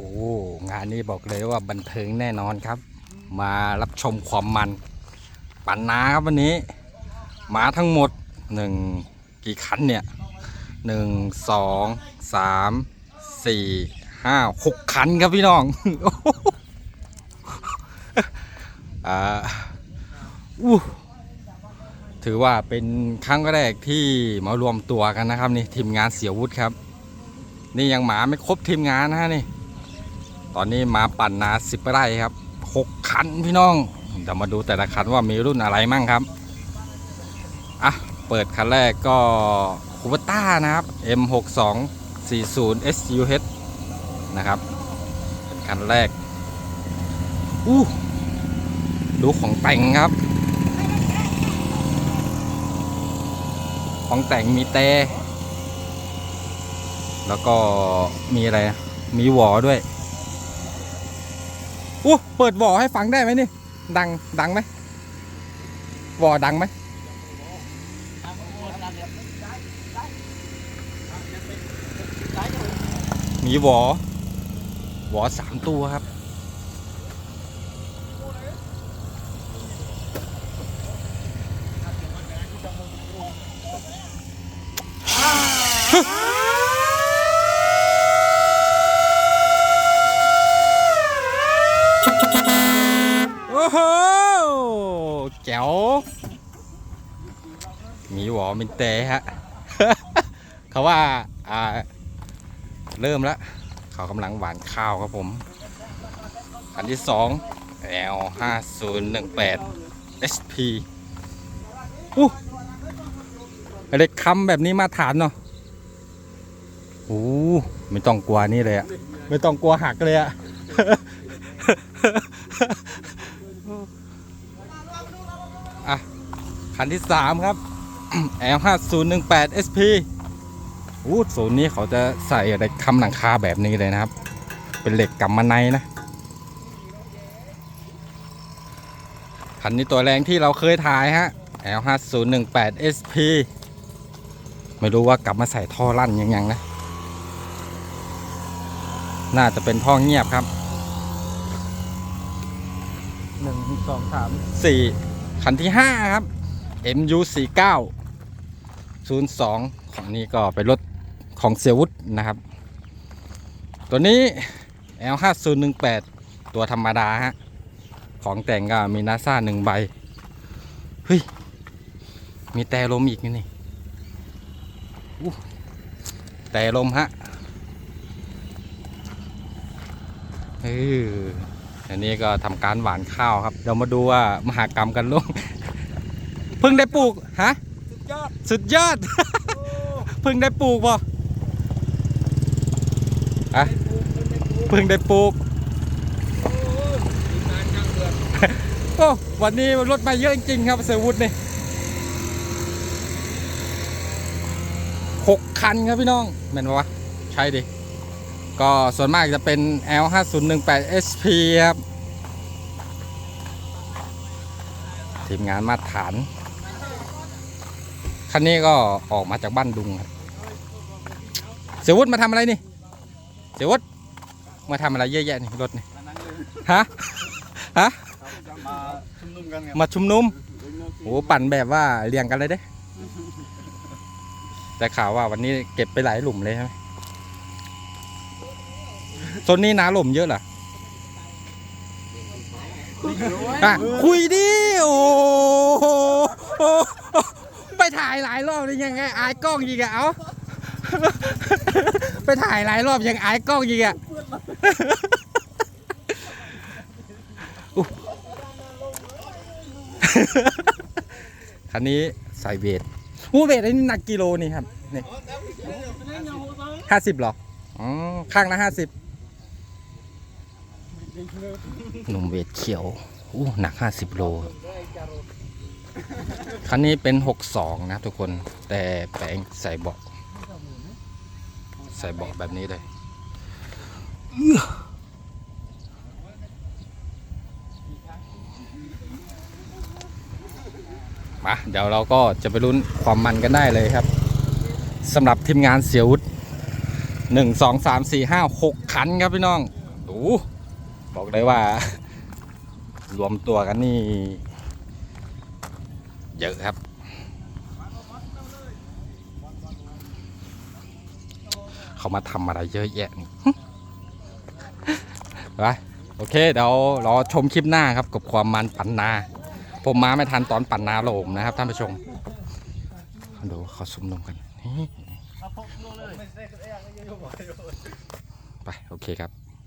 โอ้งานนี้บอกเลยว่าบันเทิงแน่นอนครับ มารับชมความมัน ปั่นนาครับวันนี้มาทั้งหมดหนึ่งกี่คันเนี่ยหนึ่งสองสามสี่ห้าหกคันครับพี่น้องอ่าอู้ถือว่าเป็นครั้งแรกที่มารวมตัวกันนะครับนี่ทีมงานเสียวุฒิครับ นี่ยังหมาไม่ครบทีมงานนะฮะนี่ อนนี้มาปั่นนาสิบไร่ครับหกคันพี่น้องเดี๋ยวมาดูแต่ละคันว่ามีรุ่นอะไรมั่งครับอะเปิดคันแรกก็คูเปต้านะครับ M62 40 SUH นะครับเป็นคันแรกอู้ดูของแต่งครับ ของแต่งมีแต่แล้วก็มีอะไร มีหวอด้วย อู้เปิดบ่อให้ฟังได้ไหมนี่ ดังดังไหมบ่อดังไหมมีบ่อบ่อสามตัวครับ โอ้โหแจ๋วมีหวอมินเตะฮะ เขาว่าอ่า เริ่มแล้ว เขากำลังหวานข้าวครับผม อันที่สอง L 5 0 1 8 SP อู้เด็กคำแบบนี้มาฐานเนาะโอ้ไม่ต้องกลัวนี่เลยอะไม่ต้องกลัวหักเลยอะ คันที่สามครับ L 5 0 1 8 SP อู้ศูนย์นี้เขาจะใส่อะไรคำหลังคาแบบนี้เลยนะครับ เป็นเหล็กกำมะไนนะคันนี้ตัวแรงที่เราเคยถ่ายฮะ L 5 0 1 8 SP ไม่รู้ว่ากลับมาใส่ท่อลั่นยังยังนะ น่าจะเป็นท่อเงียบครับหนึ่งสองสามสี่คันที่ห้าครับ MU 4 9 0 2 ของนี้ก็เป็นรถของเซียวุฒนะครับ ตัวนี้ L 5 0 1 8 ตัวธรรมดาฮะ ของแต่งก็มีนาซ่าหนึ่งใบ เฮ้ย มีแต่ลมอีกนี่นแต่ลมฮะเอออันนี้ก็ทำการหวานข้าวครับ เดี๋ยวมาดูว่ามหากรรมกันลง เพิ่งได้ปลูกฮะยอดสุดยอดเพิ่งได้ปลูกป่ะอะเพิ่งได้ปลูกโอ้วันนี้รถมาเยอะจริงๆครับเซวุฒนี่หกคันครับพี่น้องแม่นปะวะใช่ดิก็ส่วนมากจะเป็น L 5 0 1 8 SP ครับ ทีมงานมาตรฐาน คันนี้ก็ออกมาจากบ้านดุงครับเสียวุฒิมาทำอะไรนี่ เสียวุฒิมาทำอะไรเยอะแยะนี่รถนี่ฮะฮะมาชุมนุมกันไงมาชุมนุมโอ้ปั่นแบบว่าเรียงกันเลยเด้แต่ข่าวว่าวันนี้เก็บไปหลายหลุมเลยใช่ไหมโซนนี้นาหลุมเยอะเหรออะคุยดิโอ้โหไป ถ่ายหลายรอบเลยยังไงอายกล้องยิงอะเอาไปถ่ายหลายรอบยังอายกล้องยิงอะคันนี้ใส่เวทอู้เวทอันนี้หนักกิโลนี่ครับนี่ห้าสิบหรออ๋อข้างละห้าสิบหนุ่มเวทเขียวอู้หนักห้าสิบโลครับ คันนี้เป็นหกสองนะทุกคนแต่แปลงใส่เบาะใส่เบาะแบบนี้เลยมาเดี๋ยวเราก็จะไปลุ้นความมันกันได้เลยครับสำหรับทีมงานเสียวุฒหนึ่งสองสามสี่ห้าหกคันครับพี่น้องโอ้บอกเลยว่ารวมตัวกันนี่ เยอะครับ เขามาทำอะไรเยอะแยะนี่ไปโอเคเดี๋ยวรอชมคลิปหน้าครับกับความมันปั่นนา ผมมาไม่ทันตอนปั่นนาโลมนะครับท่านผู้ชมดูเขาซุ่มนมกัน ไป โอเคครับ